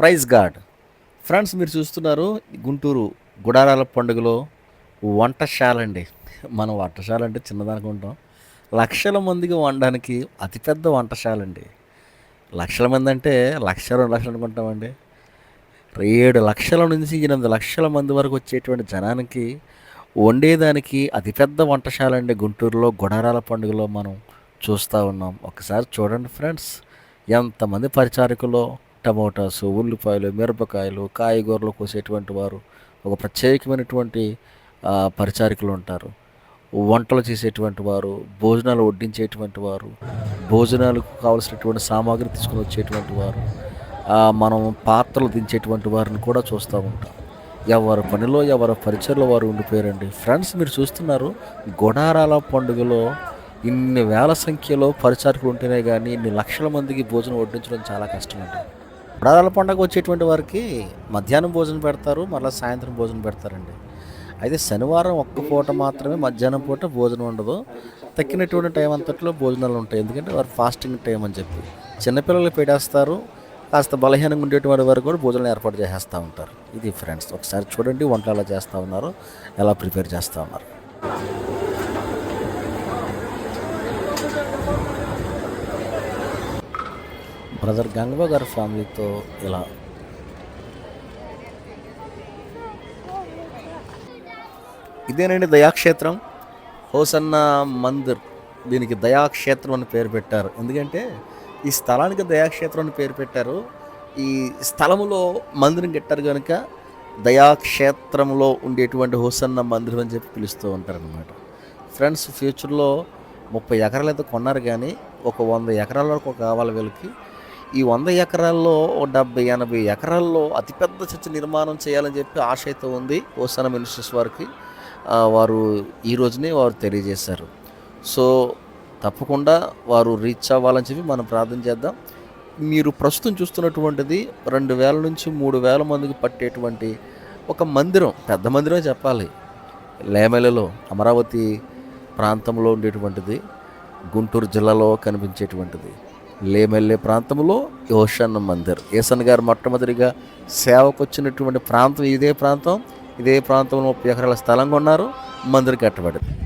Praise God. Friends మీరు చూస్తున్నారు గుంటూరు గుడారాల పండుగలో వంటశాల అండి. మనం వంటశాల అంటే చిన్నదనుకుంటాం లక్షల మందికి వండడానికి అతిపెద్ద వంటశాల అండి. లక్షల మంది అంటే లక్ష రెండు లక్షలు అనుకుంటామండి. ఏడు లక్షల నుంచి ఎనిమిది లక్షల మంది వరకు వచ్చేటువంటి జనానికి వండేదానికి అతిపెద్ద వంటశాల అండి గుంటూరులో గుడారాల పండుగలో మనం చూస్తూ ఉన్నాం. ఒకసారి చూడండి ఫ్రెండ్స్ ఎంతమంది పరిచారకులు టమోటాసు ఉల్లిపాయలు మిరపకాయలు కాయగూరలు కోసేటువంటి వారు ఒక ప్రత్యేకమైనటువంటి పరిచారికలు ఉంటారు. వంటలు చేసేటువంటి వారు భోజనాలు వడ్డించేటువంటి వారు భోజనాలకు కావలసినటువంటి సామాగ్రి తీసుకుని వచ్చేటువంటి వారు మనం పాత్రలు దించేటువంటి వారిని కూడా చూస్తూ ఉంటాం. ఎవరి పనిలో ఎవరి పరిచయలో వారు ఉండిపోయారండి. ఫ్రెండ్స్ మీరు చూస్తున్నారు గుడారాల పండుగలో ఇన్ని వేల సంఖ్యలో పరిచారకులు ఉంటేనే కానీ ఇన్ని లక్షల మందికి భోజనం వడ్డించడం చాలా కష్టమండి. గుడారాల పండగ వచ్చేటువంటి వారికి మధ్యాహ్నం భోజనం పెడతారు మళ్ళీ సాయంత్రం భోజనం పెడతారండి. అయితే శనివారం ఒక్క పూట మాత్రమే మధ్యాహ్నం పూట భోజనం ఉండదు. తక్కినటువంటి టైం అంతట్లో భోజనాలు ఉంటాయి. ఎందుకంటే వారు ఫాస్టింగ్ టైం అని చెప్పి. చిన్నపిల్లలు పెట్టేస్తారు. కాస్త బలహీనంగా ఉండేటువంటి వారు కూడా భోజనం ఏర్పాటు చేసేస్తూ ఉంటారు. ఇది ఫ్రెండ్స్ ఒకసారి చూడండి వంటలు ఎలా చేస్తూ ఉన్నారు ఎలా ప్రిపేర్ చేస్తూ ఉన్నారు. బ్రదర్ గంగవ గారి ఫ్యామిలీతో ఇలా ఇదేనండి దయాక్షేత్రం. హోసన్న మందిర్. దీనికి దయాక్షేత్రం అని పేరు పెట్టారు. ఎందుకంటే ఈ స్థలానికి దయాక్షేత్రం అని పేరు పెట్టారు. ఈ స్థలములో మందిరం కట్టారు కనుక దయాక్షేత్రంలో ఉండేటువంటి హోసన్న మందిరం అని చెప్పి పిలుస్తూ ఉంటారనమాట ఫ్రెండ్స్ ఫ్యూచర్లో ముప్పై ఎకరాలు అయితే కొన్నారు కానీ ఒక వంద ఎకరాల వరకు కావాలి వీళ్ళకి ఈ వంద ఎకరాల్లో ఓ డెబ్బై ఎనభై ఎకరాల్లో అతిపెద్ద చర్చ నిర్మాణం చేయాలని చెప్పి ఆశ అయితే ఉంది హోసన్న మినిస్టర్స్ వారికి. వారు ఈ రోజునే వారు తెలియజేశారు. సో తప్పకుండా వారు రీచ్ అవ్వాలని చెప్పి మనం ప్రార్థన చేద్దాం. మీరు ప్రస్తుతం చూస్తున్నటువంటిది రెండు వేల నుంచి మూడు వేల మందికి పట్టేటువంటి ఒక మందిరం పెద్ద మందిరమే చెప్పాలి. లేమెలలో అమరావతి ప్రాంతంలో ఉండేటువంటిది గుంటూరు జిల్లాలో కనిపించేటువంటిది. లేమెల్లే ప్రాంతంలో యోషన్ మందిర్. ఏసన్ గారు మొట్టమొదటిగా సేవకు వచ్చినటువంటి ప్రాంతం ఇదే ప్రాంతం. ఇదే ప్రాంతంలో ముప్పై ఎకరాల స్థలం కొన్నారు. మందిర్ కట్టబడింది.